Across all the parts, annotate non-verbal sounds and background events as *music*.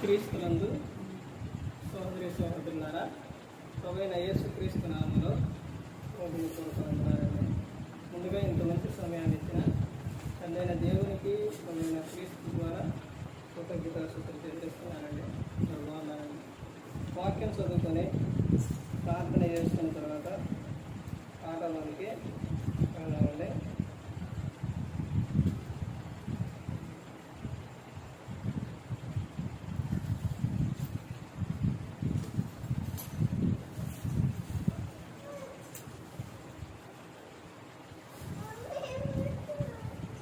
క్రీస్తునందు సోదరి సహోదరులారా ప్రభైన యేసు క్రీస్తు నామంలో ప్రభుని కోరుకుంటున్నారండి ముందుగా ఇంత మంచి సమయాన్ని ఇచ్చిన తండ్రైన దేవునికి ప్రభైన క్రీస్తు ద్వారా కృతజ్ఞత సూత్రం తెలియజేస్తున్నానండి. బాగున్నానండి వాక్యం చదువుకొని ప్రార్థన చేసుకున్న తర్వాత ఆటవానికి వెళ్దామండి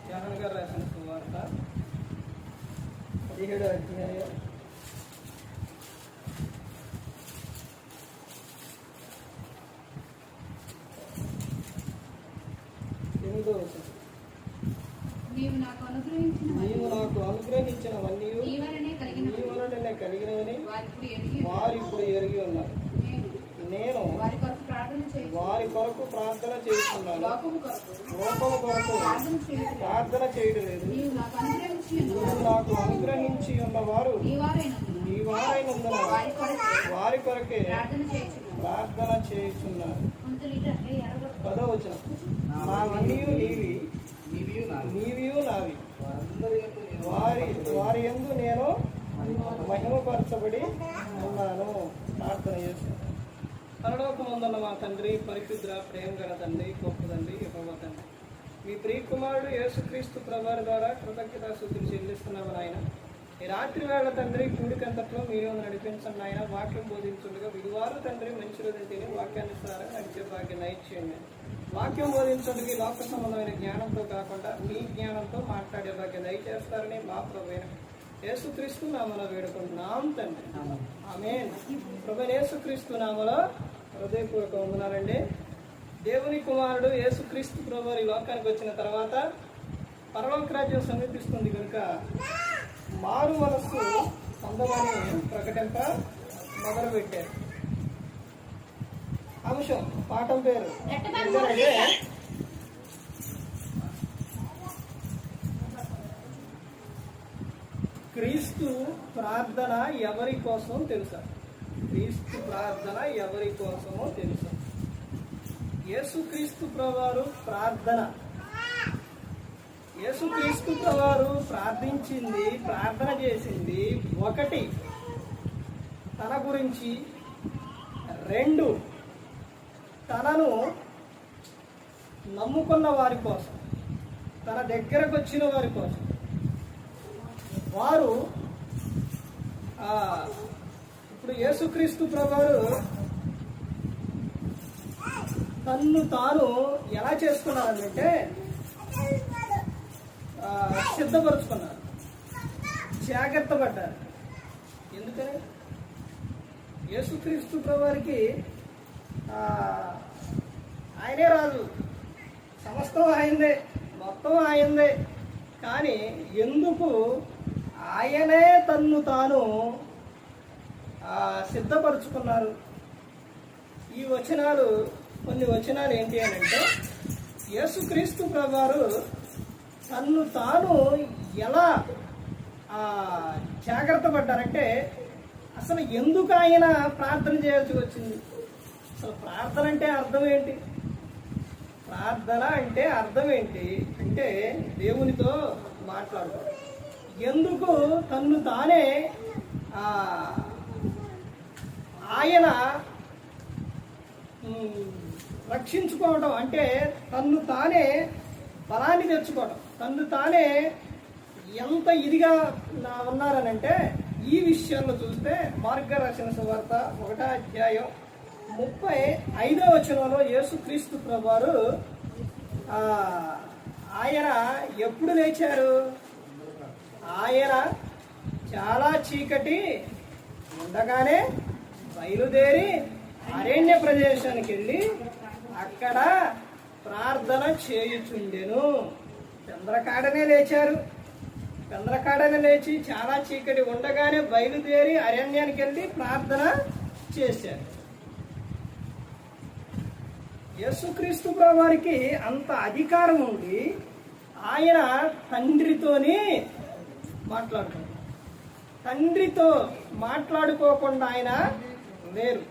జగన్ గారు రాసిన సువార్త పదిహేడు అధ్యాయం ఎనిమిదో వచనం. నీవు నాకు అనుగ్రహించిన నీవు నాకు అనుగ్రహించినవన్నీ నీ వలనే కలిగిన నీ వలననే కలిగినవని వారిప్పుడు ఎరిగి వారు ఇప్పుడు ఎరిగి ఉన్నారు నేను నేను వారి కొరకు ప్రార్థన చేయి వారి కొరకు ప్రార్థన చేస్తున్నాను లోకము కొరకు లోకము కొరకు ప్రార్థన చేయుట ప్రార్థన చేయడం లేదు నీవు నాకు అనుగ్రహించి నీవు నాకు అనుగ్రహించి ఉన్నవారు నీ వారైనందున నీ వారైనందున వారి కొరకు వారి కొరకే ప్రార్థన చేయుచున్నారు పదో వచ్చిన నావన్నీ నీవి నీవియు నావి. వారి వారి యందు నేను మహిమపరచబడి ఉన్నాను. ప్రార్థన చేస్తున్నాను. పరలోకమందున్న మా తండ్రి పరిశుద్ర ప్రేమ గల తండ్రి గొప్ప తండ్రి యెహోవా తండ్రి. మీ ప్రియకుమారుడు యేసుక్రీస్తు ప్రభారి ద్వారా కృతజ్ఞత సూత్రులు చెల్లిస్తున్నాము నాయన. ఈ రాత్రి వేళ తండ్రి కూడికంతట్లో మీరు నడిపించండి ఆయన వాక్యం బోధించుండగా విడివారు తండ్రి మంచి రోజు తిని వాక్యానుసారంగా నడిచే భాగ్యం నయిచేయండి వాక్యం బోధించడానికి లోక సంబంధమైన జ్ఞానంతో కాకుండా మీ జ్ఞానంతో మాట్లాడే భాగ్యం దయచేస్తారని మా ప్రభుత్వ యేసుక్రీస్తు నామలో వేడుకుంటున్నాం తండ్రి. ఆమె ప్రభు యేసుక్రీస్తు నామలో హృదయపూర్వక వందనాలండి. దేవుని కుమారుడు యేసుక్రీస్తు ప్రభు ఈ లోకానికి వచ్చిన తర్వాత పరలోక రాజ్యం సమీపిస్తుంది కనుక మారు మనస్సు పొందమని ప్రకటింప మొదలుపెట్టారు అంశం పాఠం పేరు. క్రీస్తు ప్రార్థన ఎవరి కోసం తెలుసా? క్రీస్తు ప్రార్థన ఎవరి కోసమో తెలుసా? యేసుక్రీస్తు ప్రవారు ప్రార్థన యేసుక్రీస్తు ప్రవారు ప్రార్థించింది ప్రార్థన చేసింది ఒకటి. తన గురించి రెండు. తనను నమ్ముకున్న వారి కోసం తన దగ్గరకు వచ్చిన వారి కోసం. వారు ఇప్పుడు యేసుక్రీస్తు ప్రభువారు తన్ను తాను ఎలా చేసుకున్నారంటే సిద్ధపరుచుకున్నారు. జాగ్రత్త పడ్డారు ఎందుకని? యేసుక్రీస్తు ప్రభువారికి ఆయనే రాజు. సమస్తం ఆయనదే మొత్తం ఆయనదే. కానీ ఎందుకు ఆయనే తన్ను తాను సిద్ధపరుచుకున్నారు? ఈ వచనాలు కొన్ని వచనాలు ఏంటి అని అంటే యేసుక్రీస్తు ప్రభువారు తను తాను ఎలా జాగ్రత్త పడ్డారంటే అసలు ఎందుకు ఆయన ప్రార్థన చేయాల్సి వచ్చింది? అసలు ప్రార్థన అంటే అర్థం ఏంటి? ప్రార్థన అంటే అర్థం ఏంటి? అంటే దేవునితో మాట్లాడుకోవడం. ఎందుకు తన్ను తానే ఆయన రక్షించుకోవడం అంటే తన్ను తానే బలాన్ని తెచ్చుకోవడం. తను తానే ఎంత ఇదిగా నా- ఉన్నారనంటే ఈ విషయంలో చూస్తే మార్గరచన సువార్త ఒకటో అధ్యాయం ముప్పై ఐదో వచనంలో యేసుక్రీస్తు ప్రభువారు ఆయన ఎప్పుడు లేచారు? ఆయన చాలా చీకటి ఉండగానే బయలుదేరి అరణ్య ప్రదేశానికి వెళ్ళి అక్కడ ప్రార్థన చేయుచుండెను. చంద్రకాడనే లేచారు. చంద్రకాడనే లేచి చాలా చీకటి ఉండగానే బయలుదేరి అరణ్యానికి వెళ్ళి ప్రార్థన చేశారు. యేసుక్రీస్తు వారికి అంత అధికారం ఉంది ఆయన తండ్రితోని మాట్లాడుతున్నారు తండ్రితో మాట్లాడుకోకుండా ఆయన లేరు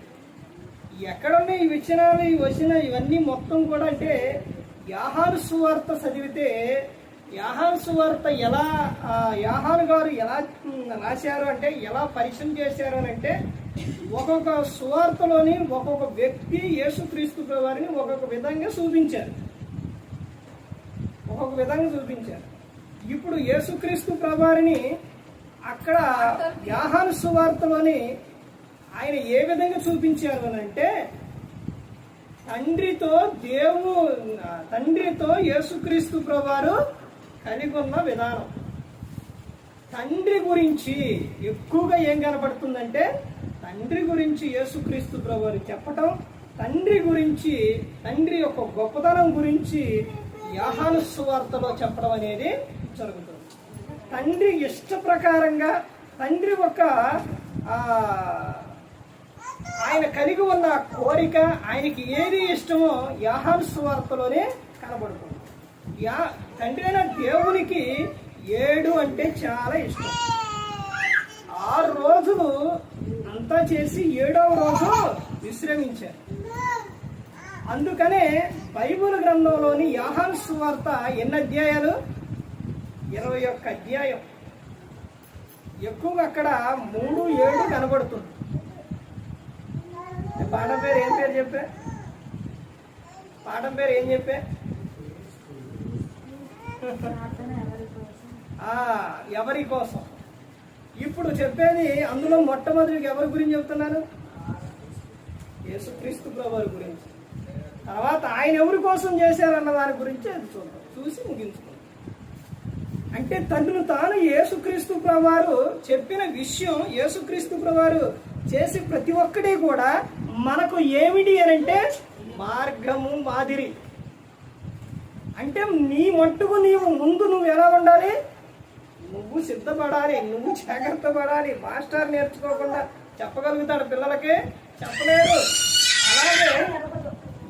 ఎక్కడున్నాయి ఈ విచనాలు ఈ వచ్చిన ఇవన్నీ మొత్తం కూడా అంటే యాహాను సువార్త చదివితే యాహాను సువార్త ఎలా ఆ, యాహాను గారు ఎలా రాశారు అంటే ఎలా పరిచయం చేశారు అని అంటే ఒక్కొక్క సువార్తలోని ఒక్కొక్క వ్యక్తి యేసుక్రీస్తు వారిని ఒక్కొక్క విధంగా చూపించారు. ఒక్కొక్క విధంగా చూపించారు. ఇప్పుడు యేసుక్రీస్తు ప్రభారిని అక్కడ యాహాను సువార్తలోని ఆయన ఏ విధంగా చూపించారు అని అంటే తండ్రితో దేవు తండ్రితో యేసుక్రీస్తు ప్రభువారు కలిగి ఉన్న విధానం. తండ్రి గురించి ఎక్కువగా ఏం కనపడుతుందంటే తండ్రి గురించి యేసుక్రీస్తు ప్రభువారు చెప్పటం తండ్రి గురించి తండ్రి యొక్క గొప్పతనం గురించి యాహాను సువార్తలో చెప్పడం అనేది జరుగుతుంది. తండ్రి ఇష్ట ప్రకారంగా తండ్రి ఒక ఆయన కలిగి ఉన్న కోరిక ఆయనకి ఏది ఇష్టమో యాహాన్ సువార్తలోనే కనబడుతుంది. యా తండ్రి అయిన దేవునికి ఏడు అంటే చాలా ఇష్టం. ఆరు రోజులు అంతా చేసి ఏడవ రోజు విశ్రమించారు. అందుకనే బైబుల్ గ్రంథంలోని యాహాన్ సువార్త ఎన్ని అధ్యాయాలు? ఇరవై ఒక్క అధ్యాయం. ఎక్కువగా అక్కడ మూడు ఏడు కనబడుతుంది. పాఠం పేరు ఏం పేరు చెప్పే? పాఠం పేరు ఏం చెప్పే? ఎవరి కోసం? ఇప్పుడు చెప్పేది అందులో మొట్టమొదటికి ఎవరి గురించి చెప్తున్నాను యేసుక్రీస్తు ప్రభు గురించి. తర్వాత ఆయన ఎవరి కోసం చేశారన్న దాని గురించి అది చూద్దాం. చూసి ముగించుకుందాం. అంటే తనను తాను యేసుక్రీస్తు ప్రభువారు చెప్పిన విషయం యేసుక్రీస్తు ప్రభువారు చేసి ప్రతి ఒక్కటి కూడా మనకు ఏమిటి అని అంటే మార్గము మాదిరి. అంటే నీ మట్టుకు నీవు ముందు నువ్వు ఎలా ఉండాలి? నువ్వు సిద్ధపడాలి నువ్వు జాగ్రత్త పడాలి. మాస్టర్ నేర్చుకోకుండా చెప్పగలుగుతాడు పిల్లలకి? చెప్పలేదు అలాగే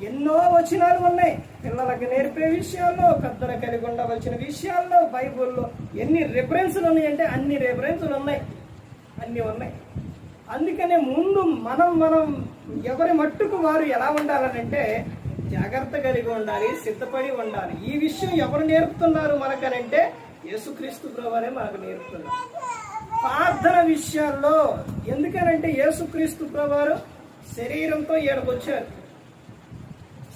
ఎన్నో వచనాలు ఉన్నాయి. పిల్లలకి నేర్పే విషయాల్లో పెద్దలు కలిగి ఉండవలసిన విషయాల్లో బైబుల్లో ఎన్ని రెఫరెన్సులు ఉన్నాయంటే అన్ని రెఫరెన్సులు ఉన్నాయి. అన్నీ ఉన్నాయి. అందుకనే ముందు మనం మనం ఎవరి మట్టుకు వారు ఎలా ఉండాలనంటే జాగ్రత్త కలిగి ఉండాలి సిద్ధపడి ఉండాలి. ఈ విషయం ఎవరు నేర్పుతున్నారు మనకనంటే యేసుక్రీస్తు ప్రభువే మనకు నేర్పుతున్నారు. ప్రార్థన విషయాల్లో ఎందుకనంటే యేసుక్రీస్తు ప్రభువారు శరీరంతో ఏడకొచ్చారు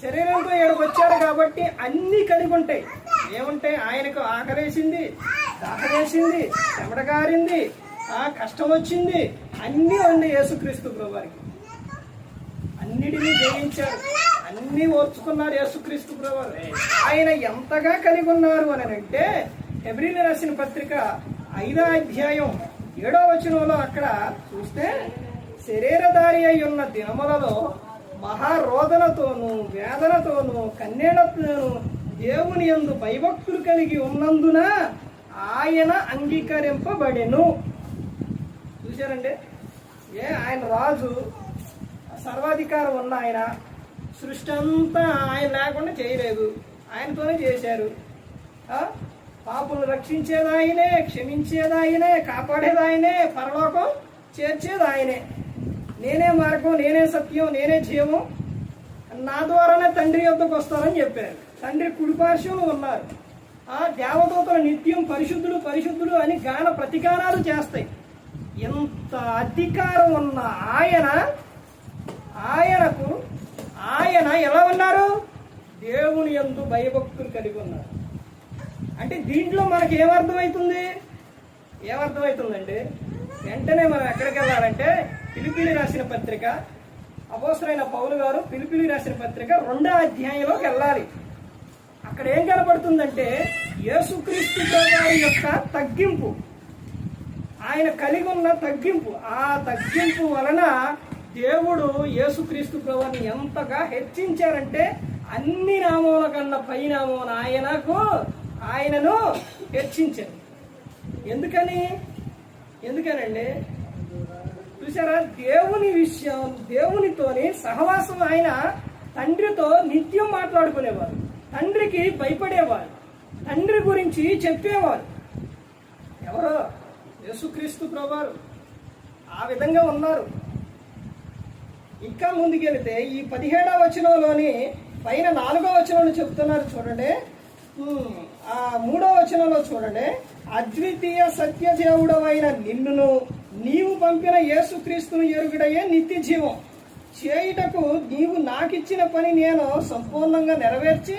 శరీరంతో ఏడకొచ్చారు కాబట్టి అన్నీ కలిగి ఉంటాయి ఏముంటాయి? ఆయనకు ఆకలేసింది దాహవేసింది చెమట కారింది ఆ కష్టం వచ్చింది అన్నీ ఉన్నాయి యేసుక్రీస్తు ప్రభువారికి. అన్నిటినీ జయించారు అన్ని ఓర్చుకున్నారు యేసుక్రీస్తు ప్రభువారు. ఆయన ఎంతగా కలిగి ఉన్నారు అని అంటే ఎబ్రిల్ రాసిన పత్రిక ఐదో అధ్యాయం ఏడో వచనంలో అక్కడ చూస్తే శరీరధారి అయి ఉన్న దినములలో మహారోదనతోనూ వేదనతోనూ కన్నేళ్ళతోనూ దేవుని యందు భయభక్తులు కలిగి ఉన్నందున ఆయన అంగీకరింపబడెను. చూశారండి? ఏ ఆయన రాజు సర్వాధికారం ఉన్న ఆయన. సృష్టి అంతా ఆయన లేకుండా చేయలేదు. ఆయనతోనే చేశారు. పాపులు రక్షించేది ఆయనే క్షమించేది ఆయనే కాపాడేది ఆయనే పరలోకం చేర్చేది ఆయనే. నేనే మార్గం నేనే సత్యం నేనే జీవం నా ద్వారానే తండ్రి యొక్కకు వస్తారని చెప్పారు. తండ్రి కుడిపార్శ్వంలో ఉన్నారు. ఆ దేవదూతలు నిత్యం పరిశుద్ధులు పరిశుద్ధులు అని గాన ప్రతికారాలు చేస్తాయి. ఎంత అధికారం ఉన్న ఆయన ఆయనకు ఆయన ఎలా ఉన్నారు? దేవుని యందు భయభక్తులు కలిగి ఉన్నారు. అంటే దీంట్లో మనకి ఏమర్థమవుతుంది ఏమర్థమవుతుందండి వెంటనే మనం ఎక్కడికి వెళ్ళాలంటే పిలిపిలి రాసిన పత్రిక అపోసరైన పౌలు గారు పిలిపిలి రాసిన పత్రిక రెండో అధ్యాయంలోకి వెళ్ళాలి. అక్కడ ఏం కనబడుతుందంటే యేసుక్రీస్తు వారి యొక్క తగ్గింపు. ఆయన కలిగి ఉన్న తగ్గింపు. ఆ తగ్గింపు వలన దేవుడు యేసుక్రీస్తు ప్రభుని ఎంతగా హెచ్చించారంటే అన్ని నామముల కన్నా పై నామమున ఆయనకు ఆయనను హెచ్చించారు. ఎందుకని? ఎందుకనండి? చూసారా దేవుని విషయం దేవునితోని సహవాసం ఆయన తండ్రితో నిత్యం మాట్లాడుకునేవారు. తండ్రికి భయపడేవారు. తండ్రి గురించి చెప్పేవారు. ఎవరో? యేసుక్రీస్తు ప్రభువారు ఆ విధంగా ఉన్నారు. ఇంకా ముందుకెళితే ఈ పదిహేడవ వచనంలోని పైన నాలుగో వచనంలో చెప్తున్నారు చూడండి. ఆ మూడో వచనంలో చూడండి. అద్వితీయ సత్యదేవుడవైన నిన్నును నీవు పంపిన యేసుక్రీస్తును ఎరుగుడయ్యే నిత్య జీవం. చేయుటకు నీవు నాకిచ్చిన పని నేను సంపూర్ణంగా నెరవేర్చి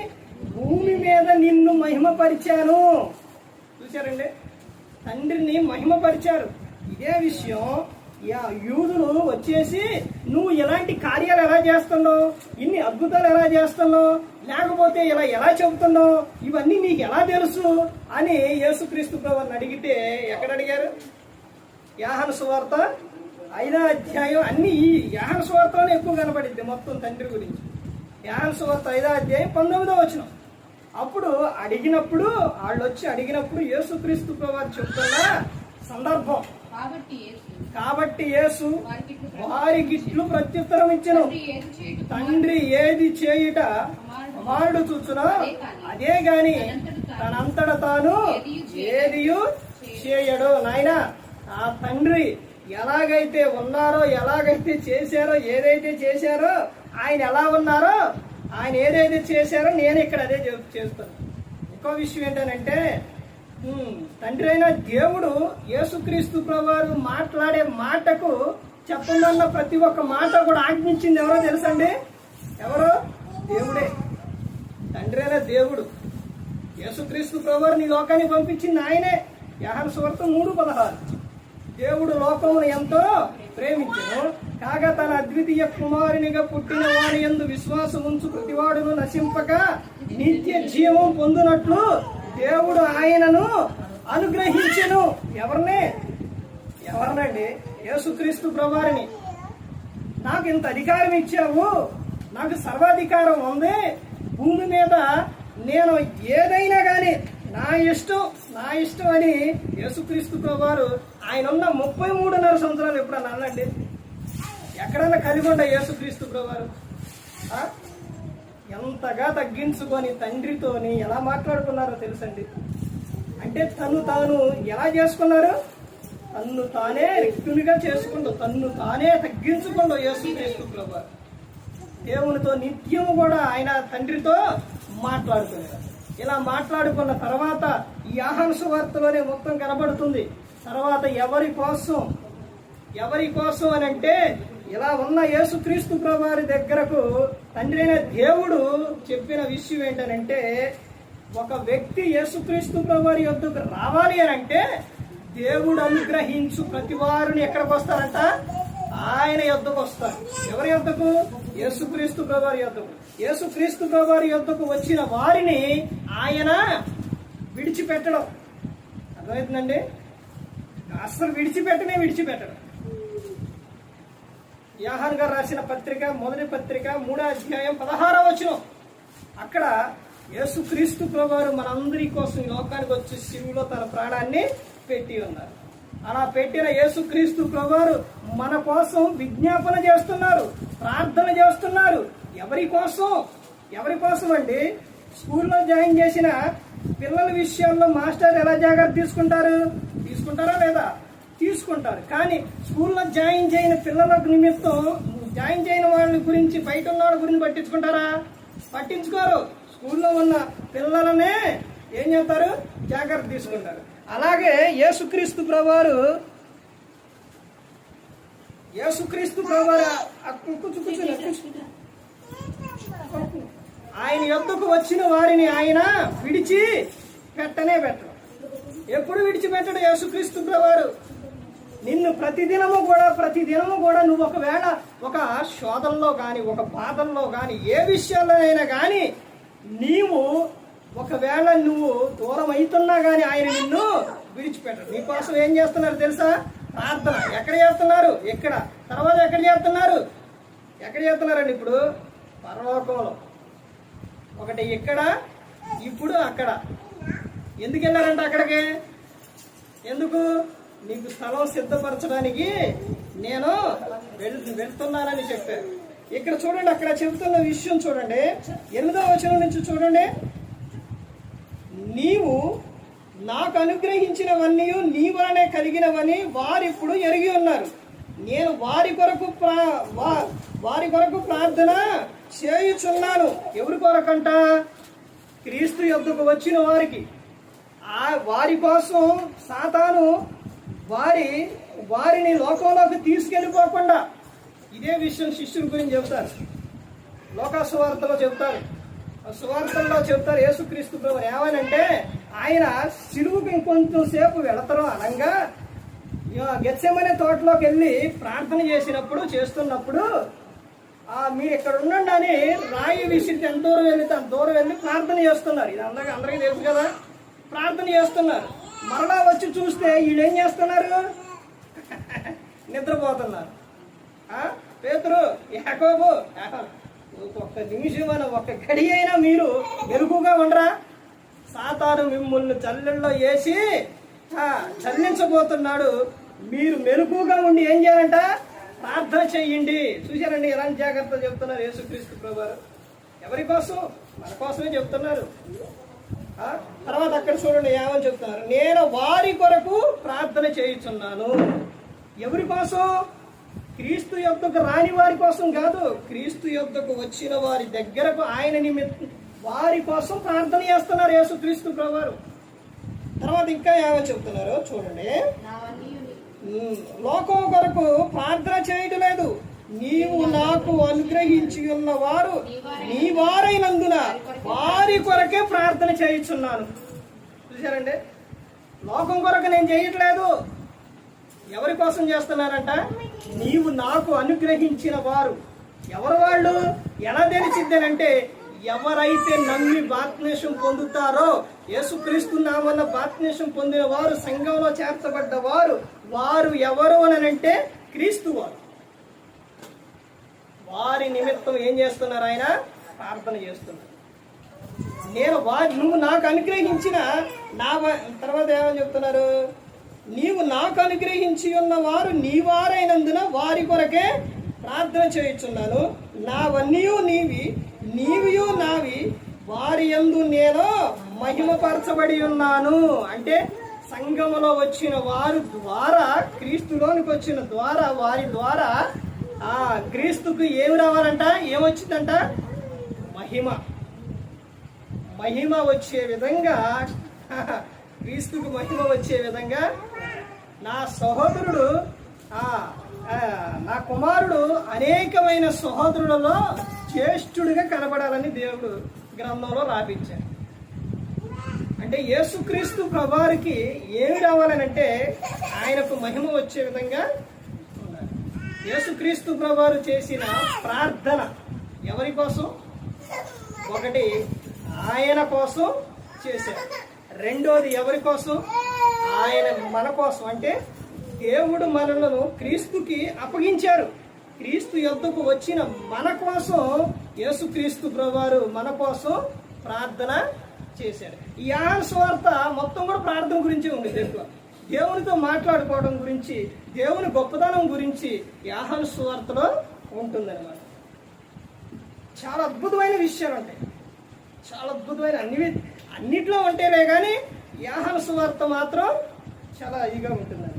భూమి మీద నిన్ను మహిమపరిచాను. చూశారండి? తండ్రిని మహిమపరిచారు. ఇదే విషయం యూదులు వచ్చేసి నువ్వు ఇలాంటి కార్యాలు ఎలా చేస్తున్నావు? ఇన్ని అద్భుతాలు ఎలా చేస్తున్నావు? లేకపోతే ఇలా ఎలా చెబుతున్నావు? ఇవన్నీ నీకు ఎలా తెలుసు? అని యేసుక్రీస్తు ప్రభుని అడిగితే ఎక్కడ అడిగారు యాహన సువార్త ఐదో అధ్యాయం. అన్ని ఈ యాహన సువార్తలోనే ఎక్కువ కనబడింది మొత్తం తండ్రి గురించి. యాహన సువార్త ఐదో అధ్యాయం పంతొమ్మిదో వచ్చినాం అప్పుడు అడిగినప్పుడు వాళ్ళు వచ్చి అడిగినప్పుడు యేసుక్రీస్తు ప్రభువారు చెప్తున్న సందర్భం. కాబట్టి యేసు. కాబట్టి యేసు వారికి ఇట్లు వారికి ఇట్లు ప్రత్యుత్తరం ఇచ్చను. తండ్రి ఏది చేయుట ఏది కుమారుడు చూచునా? అదే గాని తనంతట తాను ఏదియు చేయడు. నాయన ఆ తండ్రి ఎలాగైతే ఉన్నారో ఎలాగైతే చేశారో ఏదైతే చేశారో ఆయన ఎలా ఉన్నారో ఆయన ఏదైతే చేశారో నేను ఇక్కడ అదే చేస్తాను. ఇంకో విషయం ఏంటంటే తండ్రి అయిన దేవుడు యేసుక్రీస్తు ప్రభువారు మాట్లాడే మాటకు చెప్పమన్న ప్రతి ఒక్క మాట కూడా ఆజ్ఞించింది ఎవరో తెలుసండి? ఎవరు? దేవుడే. తండ్రి అయిన దేవుడు. యేసుక్రీస్తు ప్రభువారు నీ లోకానికి పంపించింది ఆయనే. యహన సువర్త మూడు పదహారు. దేవుడు లోకమును ఎంతో ప్రేమించను. కాగా తన అద్వితీయ కుమారునిగా పుట్టిన వారి ఎందు విశ్వాసం ఉంచు ప్రతివాడును నశింపక నిత్య జీవం పొందినట్లు దేవుడు ఆయనను అనుగ్రహించను. ఎవరిని? ఎవరినండి? యేసుక్రీస్తు ప్రభువారిని. నాకు ఇంత అధికారం ఇచ్చావు. నాకు సర్వాధికారం ఉంది. భూమి మీద నేను ఏదైనా కానీ నా ఇష్టం నా ఇష్టం అని యేసుక్రీస్తు ప్రభువారు ఆయన ఉన్న ముప్పై మూడున్నర సంవత్సరాలు ఎప్పుడన్నా అనండి ఎక్కడన్నా కలిగొండ యేసుక్రీస్తు ప్రభువారు. ఎంతగా తగ్గించుకొని తండ్రితోని ఎలా మాట్లాడుకున్నారో తెలుసండి. అంటే తను తాను ఎలా చేసుకున్నారు? తన్ను తానే రెక్తునిగా చేసుకుంటూ తన్ను తానే తగ్గించుకుంటూ యేసుక్రీస్తు ప్రభు దేవునితో నిత్యము కూడా ఆయన తండ్రితో మాట్లాడుతున్నారు. ఇలా మాట్లాడుకున్న తర్వాత ఈ ఆహార వార్తలోనే మొత్తం కనబడుతుంది. తర్వాత ఎవరి కోసం? ఎవరి కోసం అని అంటే ఇలా ఉన్న యేసుక్రీస్తు ప్రభువారి దగ్గరకు తండ్రి అయిన దేవుడు చెప్పిన విషయం ఏంటనంటే ఒక వ్యక్తి యేసుక్రీస్తు ప్రభువారి యొద్దకు రావాలి అని అంటే దేవుడు అనుగ్రహించు ప్రతి వారిని ఎక్కడికి వస్తారంట? ఆయన యొద్దకు వస్తారు. ఎవరి యొద్దకు? యేసుక్రీస్తు ప్రభువారి యొద్దకు. యేసుక్రీస్తు ప్రభువారి యొద్దకు వచ్చిన వారిని ఆయన విడిచిపెట్టడం. అర్థమవుతుందండి అసలు విడిచిపెట్టనే విడిచిపెట్టడం. యాహాన్ గారు రాసిన పత్రిక మొదటి పత్రిక మూడో అధ్యాయం పదహారో వచ్చిన అక్కడ యేసుక్రీస్తు ప్రభువారు మనందరి కోసం ఈ లోకానికి వచ్చి శివులో తన ప్రాణాన్ని పెట్టి ఉన్నారు. అలా పెట్టిన యేసుక్రీస్తు ప్రభువారు మన కోసం విజ్ఞాపన చేస్తున్నారు ప్రార్థన చేస్తున్నారు. ఎవరి కోసం? ఎవరి కోసం అండి? స్కూల్లో జాయిన్ చేసిన పిల్లల విషయాల్లో మాస్టర్ ఎలా జాగ్రత్త తీసుకుంటారు? తీసుకుంటారా లేదా? తీసుకుంటారు. కానీ స్కూల్లో జాయిన్ చేయని పిల్లల నిమిత్తం జాయిన్ చేయని వాళ్ళ గురించి బయట ఉన్న వాళ్ళ గురించి పట్టించుకుంటారా? పట్టించుకోరు. స్కూల్లో ఉన్న పిల్లలనే ఏం చేస్తారు? జాగ్రత్త తీసుకుంటారు. అలాగే యేసుక్రీస్తు ప్రభువారు యేసుక్రీస్తు ప్రభువారు ఆయన యొద్దకు వచ్చిన వారిని ఆయన విడిచి పెట్టనే పెట్టడు ఎప్పుడు విడిచిపెట్టడు యేసుక్రీస్తు ప్రభువారు? నిన్ను ప్రతిదినము కూడా ప్రతిదినము కూడా నువ్వు ఒకవేళ ఒక శోధనలో కానీ ఒక బాధల్లో కానీ ఏ విషయాల్లోనైనా కానీ నీవు ఒకవేళ నువ్వు దూరం అవుతున్నా కానీ ఆయన నిన్ను విడిచిపెట్టడు. నీకోసం ఏం చేస్తున్నారు తెలుసా? ప్రార్థన. ఎక్కడ చేస్తున్నారు? ఎక్కడ తర్వాత ఎక్కడ చేస్తున్నారు? ఎక్కడ చేస్తున్నారండి ఇప్పుడు? పరలోకంలో. ఒకటి ఇక్కడ ఇప్పుడు అక్కడ. ఎందుకు వెళ్ళారంట అక్కడికి? ఎందుకు? నీకు స్థలం సిద్ధపరచడానికి నేను వెళ్తున్నానని చెప్పారు ఇక్కడ చూడండి అక్కడ చెబుతున్న విషయం చూడండి. ఎనిమిదో వచనం నుంచి చూడండి. నీవు నాకు అనుగ్రహించినవన్నీ నీ వలనే కలిగినవని వారిప్పుడు ఎరిగి ఉన్నారు. నేను వారి కొరకు ప్రా వా- వారి కొరకు ప్రార్థన చేయుచున్నాను. ఎవరి కొరకంట? క్రీస్తు యొద్దకు వచ్చిన వారికి. ఆ వారి కోసం సాతాను వారి వారిని లోకంలోకి తీసుకెళ్ళిపోకుండా ఇదే విషయం శిష్యుల గురించి చెబుతారు లోక సువార్తలో చెబుతారు సువార్తల్లో చెబుతారు యేసుక్రీస్తు ప్రభు ఏమనంటే ఆయన సిలువుకి ఇంకొంచెం సేపు వెళతారు అనగా గెచ్చమనే తోటలోకి వెళ్ళి ప్రార్థన చేసినప్పుడు చేస్తున్నప్పుడు మీరు ఇక్కడ ఉండండి అని రాయి విసిరితే ఎంత దూరం వెళ్ళి అంత దూరం వెళ్ళి ప్రార్థన చేస్తున్నారు. ఇది అందరికీ అందరికీ తెలుసు కదా. ప్రార్థన చేస్తున్నారు. మరలా వచ్చి చూస్తే వీళ్ళేం చేస్తున్నారు? నిద్రపోతున్నారు. పేతురు యాకోబు ఒక్క నిమిషం ఒక్క గడి అయినా మీరు మెరుగుగా ఉండరా? సాతాను మిమ్మల్ని చల్లెల్లో వేసి చల్లించబోతున్నాడు. మీరు మెరుగుగా ఉండి ఏం చేయాలంట? ప్రార్థన చెయ్యండి చూశారండి ఎలాంటి జాగ్రత్తలు చెప్తున్నారు యేసుక్రీస్తు ప్రభు ఎవరి కోసం? మన కోసమే చెప్తున్నారు. తర్వాత అక్కడ చూడండి ఏమని చెప్తున్నారు? నేను వారి కొరకు ప్రార్థన చేయుచున్నాను. ఎవరి కోసం? క్రీస్తు యొద్దకు రాని వారి కోసం కాదు. క్రీస్తు యొద్దకు వచ్చిన వారి దగ్గరకు ఆయన నిమిత్తం వారి కోసం ప్రార్థన చేస్తున్నారు యేసు క్రీస్తు ప్రభువారు. తర్వాత ఇంకా ఏమని చెప్తున్నారు? చూడండి. లోకం కొరకు ప్రార్థన చేయటం లేదు. నీవు నాకు అనుగ్రహించి ఉన్న వారు నీ వారైనందున వారి కొరకే ప్రార్థన చేయించున్నాను. చూసారండి లోకం కొరకు నేను చేయట్లేదు. ఎవరి కోసం చేస్తున్నారంట? నీవు నాకు అనుగ్రహించిన వారు. ఎవరు వాళ్ళు? ఎలా తెలిసిద్దనంటే ఎవరైతే నమ్మి బాప్తినేషం పొందుతారో యేసుక్రీస్తు నామన్న బాప్తినేషం పొందిన వారు సంఘంలో చేర్చబడ్డ వారు వారు ఎవరు అనంటే క్రీస్తు వారు. వారి నిమిత్తం ఏం చేస్తున్నారు ఆయన? ప్రార్థన చేస్తున్నారు. నేను వారి నువ్వు నాకు అనుగ్రహించిన నా వ- తర్వాత ఏమని చెప్తున్నారు? నీవు నాకు అనుగ్రహించి ఉన్న వారు నీ వారైనందున వారి కొరకే ప్రార్థన చేయుచున్నాను. నావన్నీ నీవి నీవియు నావి వారి యందు నేను మహిమపరచబడి ఉన్నాను. అంటే సంఘములో వచ్చిన వారు ద్వారా క్రీస్తులోనికి వచ్చిన ద్వారా వారి ద్వారా ఆ క్రీస్తుకు ఏమి రావాలంట? ఏమొచ్చిందంట మహిమ. మహిమ వచ్చే విధంగా *laughs* క్రీస్తుకు మహిమ వచ్చే విధంగా నా సహోదరుడు నా కుమారుడు అనేకమైన సహోదరులలో జ్యేష్ఠుడిగా కనబడాలని దేవుడు గ్రంథంలో రాపించాడు. అంటే యేసుక్రీస్తు ప్రభారికి ఏమి రావాలనంటే ఆయనకు మహిమ వచ్చే విధంగా ఉండాలి. యేసుక్రీస్తు ప్రభారు చేసిన ప్రార్థన ఎవరి కోసం? ఒకటి ఆయన కోసం చేశారు. రెండోది ఎవరి కోసం? ఆయన మన కోసం. అంటే దేవుడు మనలను క్రీస్తుకి అప్పగించారు. క్రీస్తు యొద్దకు వచ్చిన మన కోసం యేసుక్రీస్తు ప్రభువారు మన కోసం ప్రార్థన చేశారు. ఈ ఆహార మొత్తం కూడా ప్రార్థన గురించి ఉంది ఎక్కువ దేవునితో మాట్లాడుకోవడం గురించి దేవుని గొప్పదనం గురించి యాహన్ సువార్తలో ఉంటుందన్నమాట. చాలా అద్భుతమైన విషయాలు ఉంటాయి. చాలా అద్భుతమైన అన్ని అన్నిట్లో ఉంటేనే కానీ యాహన సువార్త మాత్రం చాలా ఇదిగా ఉంటుంది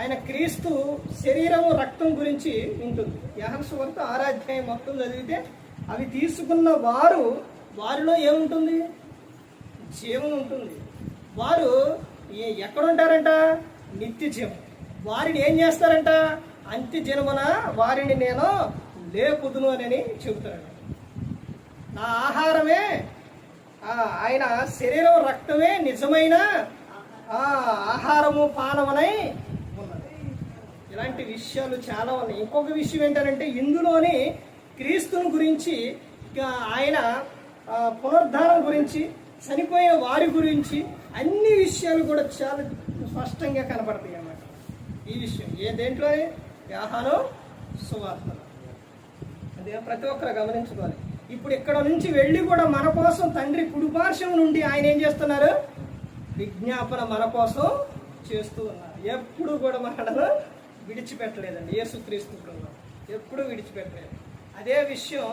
ఆయన క్రీస్తు శరీరము రక్తం గురించి ఉంటుంది యాహన సువార్త ఆరాధ్యాయం మొత్తం చదివితే అవి తీసుకున్న వారు వారిలో ఏముంటుంది? జీవం ఉంటుంది. వారు ఎక్కడుంటారంట? నిత్య జీవం. వారిని ఏం చేస్తారంట? అంత్య జన్మన వారిని నేను లేపుదును అని చెబుతాడు నా ఆహారమే. ఆయన శరీరం రక్తమే నిజమైన ఆ, ఆహారము పానమనై ఉన్నది. ఇలాంటి విషయాలు చాలా ఉన్నాయి. ఇంకొక విషయం ఏంటంటే ఇందులోని క్రీస్తుని గురించి ఆయన ఆ, పునరుద్ధానం గురించి చనిపోయిన వారి గురించి అన్ని విషయాలు కూడా చాలా స్పష్టంగా కనపడతాయి అన్నమాట. ఈ విషయం. ఏ దేంట్లో? వ్యాహారం సువార్త అదే ప్రతి ఒక్కరు గమనించుకోవాలి. ఇప్పుడు ఇక్కడ నుంచి వెళ్ళి కూడా మన కోసం తండ్రి కుడిపార్శ్వం నుండి ఆయన ఏం చేస్తున్నారు? విజ్ఞాపన మన కోసం చేస్తూ ఉన్నారు. ఎప్పుడు కూడా మనను విడిచిపెట్టలేదండి. యేసుక్రీస్తు ప్రభు ఎప్పుడు విడిచిపెట్టలేదు. అదే విషయం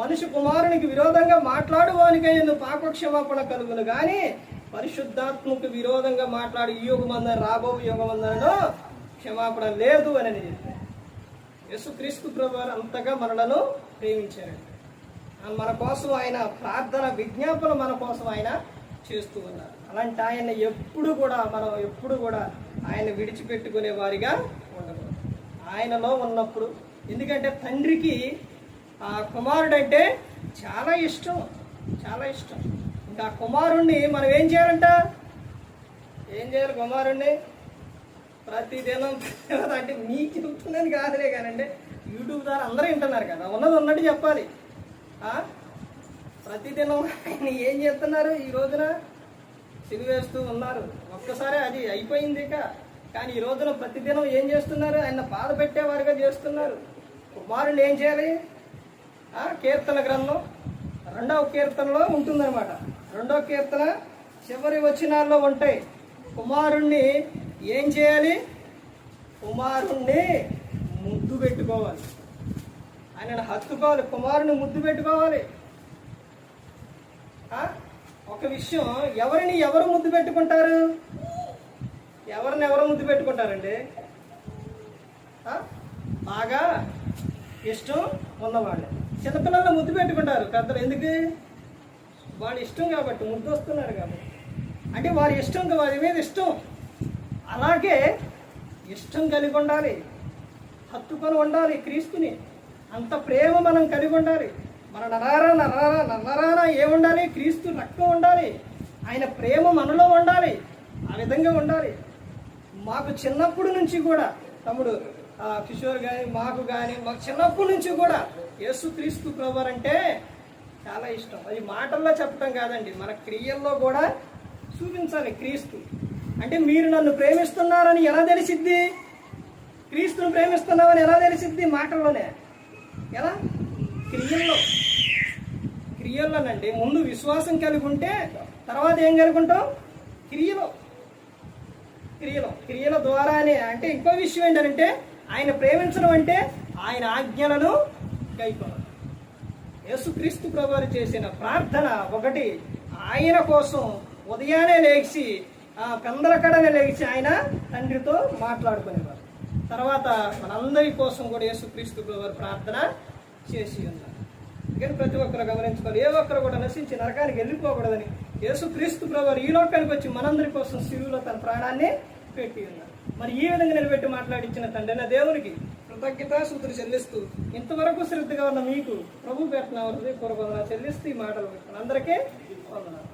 మనిషి కుమారునికి విరోధంగా మాట్లాడువానికై పాపక్షమాపణ కలుగును. కానీ పరిశుద్ధాత్మకు విరోధంగా మాట్లాడి ఈ యుగమందన రాబో యుగమందనను క్షమాపణ లేదు అని నేను చెప్పాను. యేసుక్రీస్తు ప్రభు అంతగా మనలను ప్రేమించారండి. మన కోసం ఆయన ప్రార్థన విజ్ఞాపన మన కోసం ఆయన చేస్తూ ఉన్నారు. అలాంటి ఆయన ఎప్పుడు కూడా మనం ఎప్పుడు కూడా ఆయన విడిచిపెట్టుకునే వారిగా ఉండకూడదు. ఆయనలో ఉన్నప్పుడు ఎందుకంటే తండ్రికి ఆ కుమారుడు అంటే చాలా ఇష్టం చాలా ఇష్టం. ఇంకా కుమారుణ్ణి మనం ఏం చేయాలంట? ఏం చేయాలి కుమారుణ్ణి? ప్రతిదినం *laughs* అంటే మీకు చెబుతున్నాను కాదులే కానండి యూట్యూబ్ ద్వారా అందరూ వింటున్నారు కదా ఉన్నది ఉన్నట్టు చెప్పాలి. ప్రతిదినం ఆయన ఏం చేస్తున్నారు ఈ రోజున? సిలివేస్తూ ఉన్నారు. ఒక్కసారి అది అయిపోయింది ఇక. కానీ ఈ రోజున ప్రతిదినం ఏం చేస్తున్నారు? ఆయన బాధ పెట్టేవారుగా చేస్తున్నారు. కుమారుని ఏం చేయాలి? ఆ, కీర్తన గ్రంథం. రెండవ కీర్తనలో ఉంటుందన్నమాట. రెండవ కీర్తన చివరి వచనాల్లో ఉంటాయి. కుమారుణ్ణి ఏం చేయాలి? కుమారుణ్ణి ముద్దు పెట్టుకోవాలి. ఆయనను హత్తుకోవాలి కుమారుని ముద్దు పెట్టుకోవాలి. ఒక విషయం ఎవరిని ఎవరు ముద్దు పెట్టుకుంటారు? ఎవరిని ఎవరు ముద్దు పెట్టుకుంటారండి? బాగా ఇష్టం ఉన్నవాళ్ళు. చిన్నపిల్లలు ముద్దు పెట్టుకుంటారు పెద్దలు. ఎందుకు? వాళ్ళ ఇష్టం కాబట్టి ముద్దు వస్తున్నారు కాబట్టి. అంటే వారి ఇష్టం వారి మీద ఇష్టం. అలాగే ఇష్టం కలిగి ఉండాలి. హత్తుకొని ఉండాలి క్రీస్తుని. అంత ప్రేమ మనం కలిగి ఉండాలి. మన నరారా నరారా నరారా ఏముండాలి? క్రీస్తు రక్తం ఉండాలి. ఆయన ప్రేమ మనలో ఉండాలి. ఆ విధంగా ఉండాలి. మాకు చిన్నప్పటి నుంచి కూడా తమ్ముడు కిషోర్ కానీ మాకు కానీ మాకు చిన్నప్పటి నుంచి కూడా యేసు క్రీస్తు ప్రభు అంటే చాలా ఇష్టం. అది మాటల్లో చెప్పడం కాదండి. మన క్రియల్లో కూడా చూపించాలి క్రీస్తు. అంటే మీరు నన్ను ప్రేమిస్తున్నారని ఎలా తెలిసిద్ది? క్రీస్తుని ప్రేమిస్తున్నామని ఎలా తెలిసిద్ది మాటల్లోనే? ఎలా? క్రియల్లో. క్రియల్లోనండి. ముందు విశ్వాసం కలిగి ఉంటే తర్వాత ఏం కలిగి ఉంటాం? క్రియలో. క్రియలో. క్రియల ద్వారానే. అంటే ఇంకో విషయం ఏంటంటే ఆయన ప్రేమించడం అంటే ఆయన ఆజ్ఞలను గైకోవాలి యేసుక్రీస్తు ప్రభువారు చేసిన ప్రార్థన ఒకటి. ఆయన కోసం ఉదయాన్నే లేచి ఆ పెందలకడనే లేచి ఆయన తండ్రితో మాట్లాడుకునేవారు. తర్వాత మనందరి కోసం కూడా యేసుక్రీస్తు ప్రభువారు ప్రార్థన చేసి ఉన్నారు. కానీ ప్రతి ఒక్కరు గమనించుకోవాలి. ఏ ఒక్కరు కూడా నశించి నరకానికి వెళ్ళిపోకూడదని యేసుక్రీస్తు ప్రభువారు ఈ లోకానికి వచ్చి మనందరి కోసం శిలువలో తన ప్రాణాన్ని పెట్టి ఉన్నారు. మరి ఈ విధంగా నిలబెట్టి మాట్లాడించిన తండ్రి దేవునికి కృతజ్ఞత సూత్రులు చెల్లిస్తూ ఇంతవరకు శ్రద్ధగా ఉన్న మీకు ప్రభు పెట్టిన హృదయపూర్వకంగా చెల్లిస్తూ ఈ మాటలు అందరికీ వందనాలు.